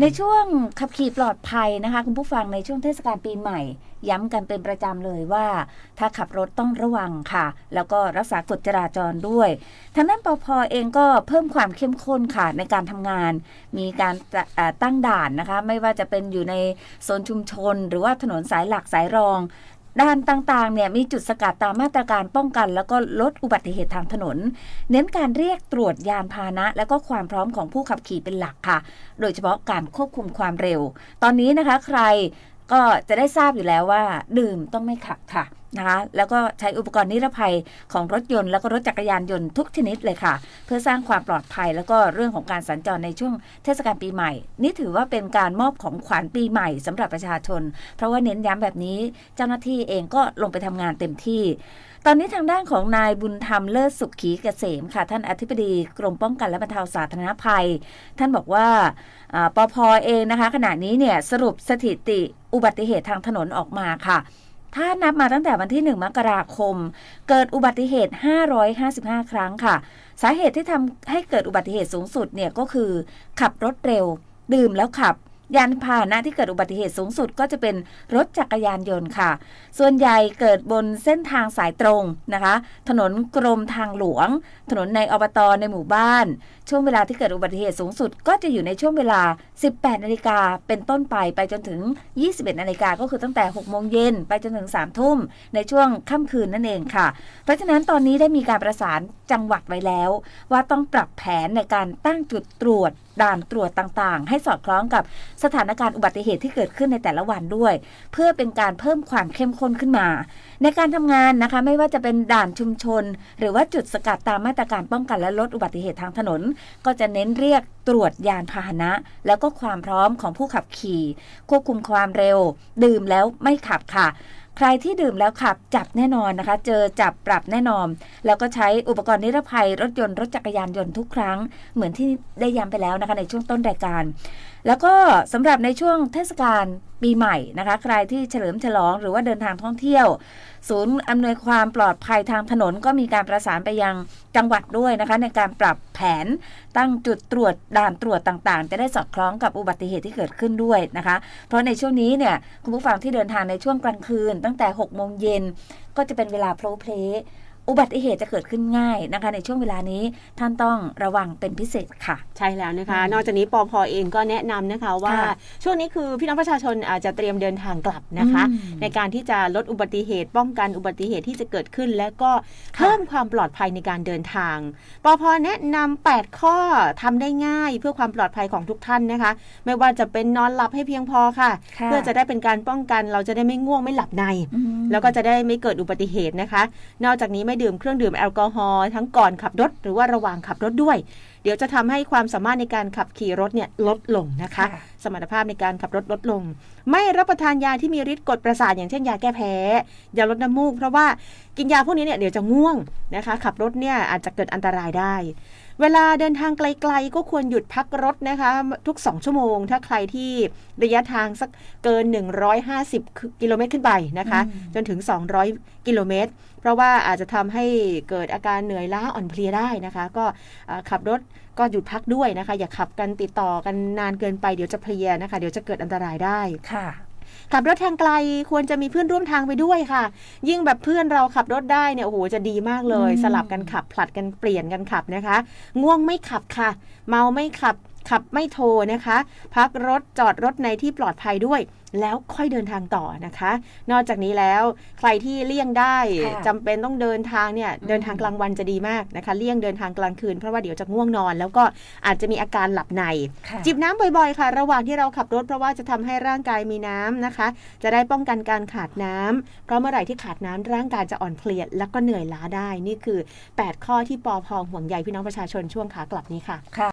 ในช่วงขับขี่ปลอดภัยนะคะ คุณผู้ฟังในช่วงเทศกาลปีใหม่ ย้ำกันเป็นประจำเลยว่า ถ้าขับรถต้องระวังค่ะ แล้วก็รักษากฎจราจรด้วย ทางด้านปพเองก็เพิ่มความเข้มข้นค่ะในการทำงาน มีการตั้งด่านนะคะ ไม่ว่าจะเป็นอยู่ในโซนชุมชน หรือว่าถนนสายหลักสายรอง ด้านต่างๆ เนี่ยมีจุดสกัดตามมาตรการป้องกัน แล้วก็ลดอุบัติเหตุทางถนน เน้นการเรียกตรวจยานพาหนะ และก็ความพร้อมของผู้ขับขี่เป็นหลักค่ะ โดยเฉพาะการควบคุมความเร็ว ตอนนี้นะคะ ใครก็จะได้ทราบอยู่แล้วว่า ดื่มต้องไม่ขับค่ะ นะคะแล้วก็ใช้อุปกรณ์นิรภัยของรถยนต์แล้วก็รถจักรยานยนต์ทุกชนิดเลยค่ะ เพื่อสร้างความปลอดภัยแล้วก็เรื่องของการสัญจรในช่วงเทศกาลปีใหม่ นี่ถือว่าเป็นการมอบของขวัญปีใหม่สำหรับประชาชน เพราะว่าเน้นย้ำแบบนี้เจ้าหน้าที่เองก็ลงไปทำงานเต็มที่ตอนนี้ทางด้านของนายบุญธรรมเลิศสุขีเกษมค่ะ ท่านอธิบดีกรมป้องกันและบรรเทาสาธารณภัย ท่านบอกว่าปอ่าปพเองนะคะ ขณะนี้เนี่ยสรุปสถิติอุบัติเหตุทางถนนออกมาค่ะ ถ้านับมาตั้งแต่วันที่ 1 มกราคม เกิดอุบัติเหตุ 555 ครั้งค่ะ สาเหตุที่ทำให้เกิดอุบัติเหตุสูงสุดเนี่ยก็คือ ขับรถเร็ว ดื่มแล้วขับ ยานพาหนะที่เกิดอุบัติเหตุสูงสุดก็จะเป็นรถจักรยานยนต์ค่ะ ส่วนใหญ่เกิดบนเส้นทางสายตรงนะคะ ถนนกรมทางหลวง ถนนในอบตในหมู่บ้าน ช่วงเวลาที่เกิดอุบัติเหตุสูงสุด ก็จะอยู่ในช่วงเวลา 18 นาฬิกาเป็นต้นไปไปจนถึง 21 นาฬิกาก็คือตั้งแต่ 6 โมงเย็นไปจนถึง 3 ทุ่ม ในช่วงค่ำคืนนั่นเองค่ะ เพราะฉะนั้นตอนนี้ได้มีการประสานจังหวัดไว้แล้ว ว่าต้องปรับแผนในการตั้งจุดตรวจด่านตรวจต่างๆ ให้สอดคล้องกับสถานการณ์อุบัติเหตุที่เกิดขึ้นในแต่ละวันด้วย เพื่อเป็นการเพิ่มความเข้มข้นขึ้นมา ในการทำงานนะคะไม่ว่าจะเป็นด่านชุมชน หรือว่าจุดสกัดตามมาตรการป้องกันและลดอุบัติเหตุทางถนน ก็จะเน้นเรียกตรวจยานพาหนะ แล้วก็ความพร้อมของผู้ขับขี่ ควบคุมความเร็ว ดื่มแล้วไม่ขับค่ะ ใครที่ดื่มแล้วขับจับแน่นอนนะคะ เจอจับปรับแน่นอน แล้วก็ใช้อุปกรณ์นิรภัยรถยนต์รถจักรยานยนต์ทุกครั้ง เหมือนที่ได้ย้ำไปแล้วนะคะในช่วงต้นรายการ แล้วก็สำหรับในช่วงเทศกาลปีใหม่นะคะ ใครที่เฉลิมฉลองหรือว่าเดินทางท่องเที่ยว ศูนย์อำนวยความปลอดภัยทางถนนก็มีการประสานไปยังจังหวัดด้วยนะคะ ในการปรับแผนตั้งจุดตรวจด่านตรวจต่างๆ จะได้สอดคล้องกับอุบัติเหตุที่เกิดขึ้นด้วยนะคะ เพราะในช่วงนี้เนี่ยคุณผู้ฟังที่เดินทางในช่วงกลางคืน ตั้งแต่6โมงเย็นก็จะเป็นเวลาโพลเพล อุบัติเหตุจะเกิดขึ้นง่ายนะคะ ในช่วงเวลานี้ท่านต้องระวังเป็นพิเศษค่ะ ใช่แล้วนะคะอืมนอกจากนี้ปอพเองก็แนะนำนะคะว่าค่ะช่วงนี้คือพี่น้องประชาชนอาจจะเตรียมเดินทางกลับนะคะอืมในการที่จะลดอุบัติเหตุ ป้องกันอุบัติเหตุที่จะเกิดขึ้น และก็เพิ่มความปลอดภัยในการเดินทางปอพแนะนำ8ข้อทำได้ง่าย เพื่อความปลอดภัยของทุกท่านนะคะ ไม่ว่าจะเป็นนอนหลับให้เพียงพอค่ะค่ะเพื่อจะได้เป็นการป้องกันเราจะได้ไม่ง่วงไม่หลับในอืมแล้วก็จะได้ไม่เกิดอุบัติเหตุนะคะ นอกจากนี้ไม่ดื่มเครื่องดื่มแอลกอฮอล์ทั้งก่อนขับรถ หรือว่าระหว่างขับรถด้วย เดี๋ยวจะทำให้ความสามารถในการขับขี่รถเนี่ยลดลงนะคะค่ะสมรรถภาพในการขับรถลดลง ไม่รับประทานยาที่มีฤทธิ์กดประสาทอย่างเช่นยาแก้แพ้ยาลดน้ำมูก เพราะว่ากินยาพวกนี้เนี่ยเดี๋ยวจะง่วงนะคะ ขับรถเนี่ยอาจจะเกิดอันตรายได้ เวลาเดินทางไกล ๆ ก็ควรหยุดพักรถนะคะ ทุก 2 ชั่วโมง ถ้าใครที่ระยะทางสักเกิน 150 กิโลเมตรขึ้นไปนะคะอืมจนถึง 200 กิโลเมตร เพราะว่าอาจจะทำให้เกิดอาการเหนื่อยล้าอ่อนเพลียได้นะคะ ก็เอ่อขับรถก็หยุดพักด้วยนะคะ อย่าขับกันติดต่อกันนานเกินไปเดี๋ยวจะเพลียนะคะ เดี๋ยวจะเกิดอันตรายได้ค่ะ ขับรถทางไกลควรจะมีเพื่อนร่วมทางไปด้วยค่ะ ยิ่งแบบเพื่อนเราขับรถได้เนี่ยโอ้โหจะดีมากเลยอืมสลับกันขับผลัดกันเปลี่ยนกันขับนะคะ ง่วงไม่ขับค่ะ เมาไม่ขับ ขับไม่โทรนะคะ พักรถจอดรถในที่ปลอดภัยด้วย แล้วค่อยเดินทางต่อนะคะ นอกจากนี้แล้วใครที่เลี่ยงได้ค่ะจำเป็นต้องเดินทางเนี่ยเดินทางกลางวันจะดีมากนะคะ เลี่ยงเดินทางกลางคืนเพราะว่าเดี๋ยวจะง่วงนอน แล้วก็อาจจะมีอาการหลับในค่ะจิบน้ำบ่อยๆ ค่ะ ระหว่างที่เราขับรถเพราะว่าจะทำให้ร่างกายมีน้ำนะคะ จะได้ป้องกันการขาดน้ำเพราะเมื่อไหร่ที่ขาดน้ำร่างกายจะอ่อนเพลียแล้วก็เหนื่อยล้าได้นี่คือ 8 ข้อที่ปอพองห่วงใยพี่น้องประชาชนช่วงขากลับนี้ค่ะ